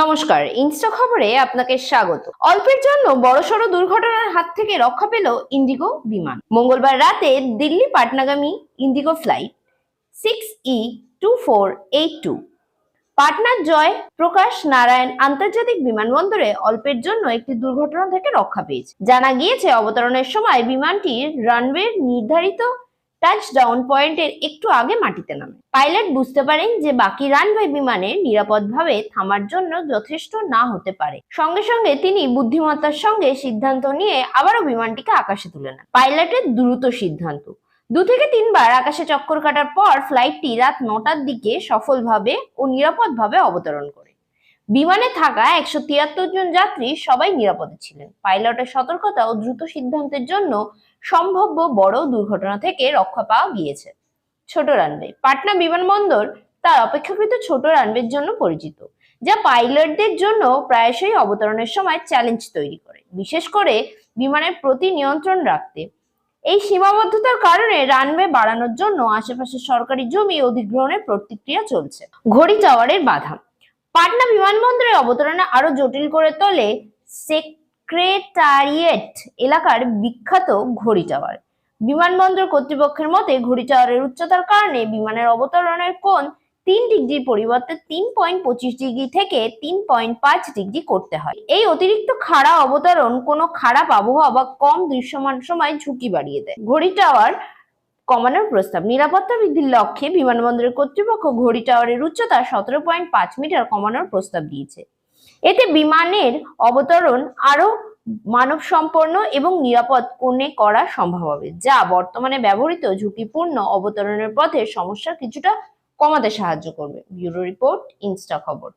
নমস্কার, ইনস্টা খবরে আপনাকে স্বাগত। অল্পের জন্য বড়সড় দুর্ঘটনার হাত থেকে রক্ষা পেল ইন্ডিগো বিমান। মঙ্গলবার রাতে Delhi পাটনাগামী IndiGo flight six E two four eight two পাটনার জয় প্রকাশ নারায়ণ আন্তর্জাতিক বিমানবন্দরে অল্পের জন্য একটি দুর্ঘটনা থেকে রক্ষা পেয়েছে। জানা গিয়েছে, অবতরণের সময় বিমানটির রানওয়ে নির্ধারিত টাচডাউন পয়েন্টের একটু আগে মাটিতে নামে। পাইলট বুঝতে পারেন যে বাকি রানওয়ে বিমানে নিরাপদভাবে থামার জন্য যথেষ্ট না হতে পারে। সঙ্গে সঙ্গে তিনি বুদ্ধিমত্তার সঙ্গে সিদ্ধান্ত নিয়ে আবারও বিমানটিকে আকাশে তুলে নেন। পাইলটের দ্রুত সিদ্ধান্ত। দু থেকে তিনবার আকাশে চক্কর কাটার পর ফ্লাইটটি রাত নটার দিকে সফলভাবে ও নিরাপদভাবে অবতরণ করে। বিমানে থাকা একশো তিয়াত্তর জন যাত্রী সবাই নিরাপদে ছিলেন। পাইলটের সতর্কতা ও দ্রুত সিদ্ধান্তের জন্য সম্ভাব্য বড় দুর্ঘটনা থেকে রক্ষা পাওয়া গিয়েছে। ছোট রানওয়ে। পাটনা বিমানবন্দর তার অপেক্ষাকৃত ছোট রানওয়ের জন্য পরিচিত, যা পাইলটদের জন্য প্রায়শই অবতরণের সময় চ্যালেঞ্জ তৈরি করে, বিশেষ করে বিমানের প্রতি নিয়ন্ত্রণ রাখতে। এই সীমাবদ্ধতার কারণে রানওয়ে বাড়ানোর জন্য আশেপাশের সরকারি জমি অধিগ্রহণের প্রতিক্রিয়া চলছে। ঘড়ি টাওয়ারের বাধা। পাটনা বিমানবন্দরে অবতরণে আরও জটিল করে তোলে সেক্রেটারিয়েট এলাকার বিখ্যাত ঘড়ি টাওয়ার। বিমানবন্দর কর্তৃপক্ষের মতে, ঘড়ি টাওয়ারের উচ্চতার কারণে বিমানের অবতরণের কোণ তিন ডিগ্রির পরিবর্তে তিন পয়েন্ট পঁচিশ ডিগ্রি থেকে তিন পয়েন্ট পাঁচ ডিগ্রি করতে হয়। এই অতিরিক্ত খাড়া অবতরণ কোনো খারাপ আবহাওয়া বা কম দৃশ্যমান সময় ঝুঁকি বাড়িয়ে দেয়। ঘড়ি টাওয়ার কমানোর প্রস্তাব। নিরাপত্তা বৃদ্ধির লক্ষ্যে বিমানবন্দরের কর্তৃপক্ষ ঘড়ি টাওয়ারের উচ্চতা সতেরো পয়েন্ট পাঁচ মিটার কমানোর প্রস্তাব দিয়েছে। এতে বিমানের অবতরণ আরও মানবসম্পন্ন এবং নিরাপদ কোণে করা সম্ভব হবে, যা বর্তমানে ব্যবহৃত ঝুঁকিপূর্ণ অবতরণের পথে সমস্যা কিছুটা কমাতে সাহায্য করবে। ব্যুরো রিপোর্ট, ইনস্টা খবর।